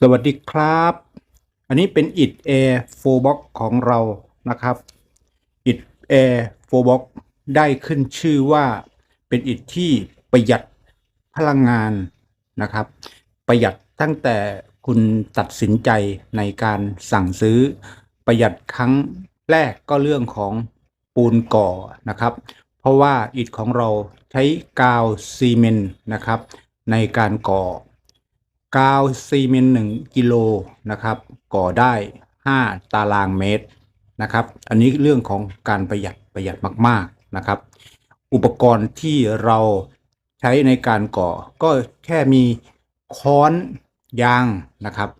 สวัสดีครับ อันนี้เป็น IT Air 4 Box ของเรานะครับ IT Air 4 Box ได้ขึ้นชื่อว่าเป็น IT ที่ประหยัดพลังงานนะครับ ประหยัดตั้งแต่คุณตัดสินใจในการสั่งซื้อ ประหยัดครั้งแรกก็เรื่องของปูนก่อนะครับ เพราะว่าอิฐของเราใช้กาวซีเมนต์นะครับ ในการก่อ กาวซีเมนต์หนึ่งกิโลนะครับก่อได้ 5 ตารางเมตรนะครับอันนี้เรื่องของการประหยัดประหยัดมากๆนะครับ อุปกรณ์ที่เราใช้ในการก่อก็แค่มีค้อนยางนะครับ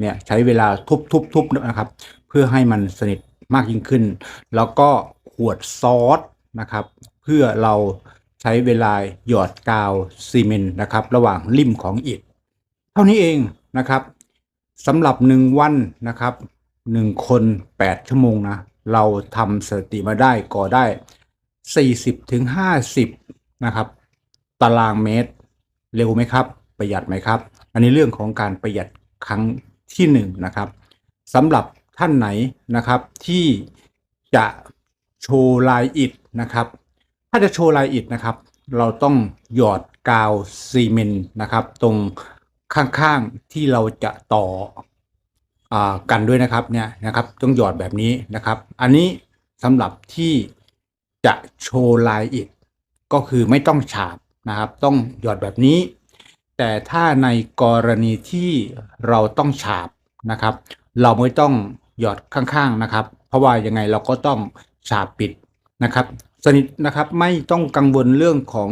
เนี่ยใช้เวลาทุบๆๆนะครับ เพื่อให้มันสนิทมากยิ่งขึ้น แล้วก็ขวดซอสนะครับ เพื่อเราใช้เวลาหยอดกาวซีเมนต์นะครับ ระหว่างริมของอิฐ ท่านี้เองนะครับสำหรับหนึ่งวันนะครับหนึ่งคน8ชั่วโมงนะ เราทำสติมาได้ก่อได้40ถึง50นะครับ ตารางเมตร เร็วไหมครับ ประหยัดไหมครับ อันนี้เรื่องของการประหยัดครั้งที่1นงนะครับสำหรับท่านไหนนะครับที่จะโชว์ลายอิฐนะครับ ถ้าจะโชว์ลายอิฐนะครับ เราต้องหยอดกาวซีเมนต์นะครับ ตรง ข้างๆที่เราจะต่ออกันด้วยนะครับเนี่ยนะครับต้องหยอดแบบนี้นะครับ อันนี้สำหรับที่จะโชว์ลายอิฐก็คือไม่ต้องฉาบนะครับ ต้องหยอดแบบนี้ แต่ถ้าในกรณีที่เราต้องฉาบนะครับ เราไม่ต้องหยอดข้างๆนะครับ เพราะว่ายังไงเราก็ต้องฉาบปิดนะครับ สนิทนะครับไม่ต้องกังวลเรื่องของ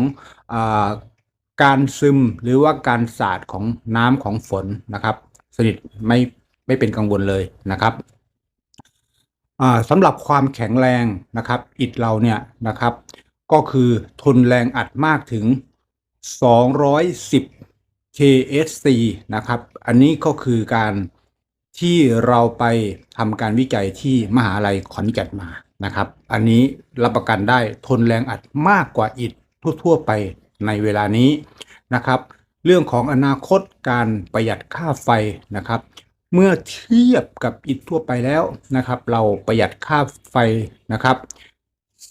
อ การซึมหรือว่าการสาดของน้ำของฝนนะครับ สนิทไม่ไม่เป็นกังวลเลยนะครับสำหรับความแข็งแรงนะครับ อิฐเราเนี่ยนะครับ ก็คือทนแรงอัดมากถึง 210 KSC นะครับ อันนี้ก็คือการที่เราไปทำการวิจัยที่มหาลัยขอนแก่นมานะครับ อันนี้รับประกันได้ทนแรงอัดมากกว่าอิฐทั่ว ๆ ไปในเวลานี้ นะครับ เรื่องของอนาคตการประหยัดค่าไฟนะครับ เมื่อเทียบกับอิฐทั่วไปแล้วนะครับ เราประหยัดค่าไฟนะครับ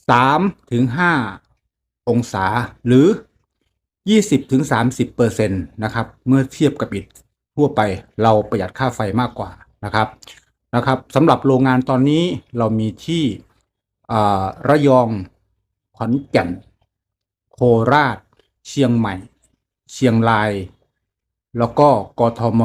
3ถึง5องศาหรือ 20ถึง30เปอร์เซ็นต์นะครับ เมื่อเทียบกับอิฐทั่วไป เราประหยัดค่าไฟมากกว่านะครับนะครับสำหรับโรงงานตอนนี้เรามีที่ระยองขอนแก่น โคราช เชียงใหม่ เชียงราย แล้วก็กทม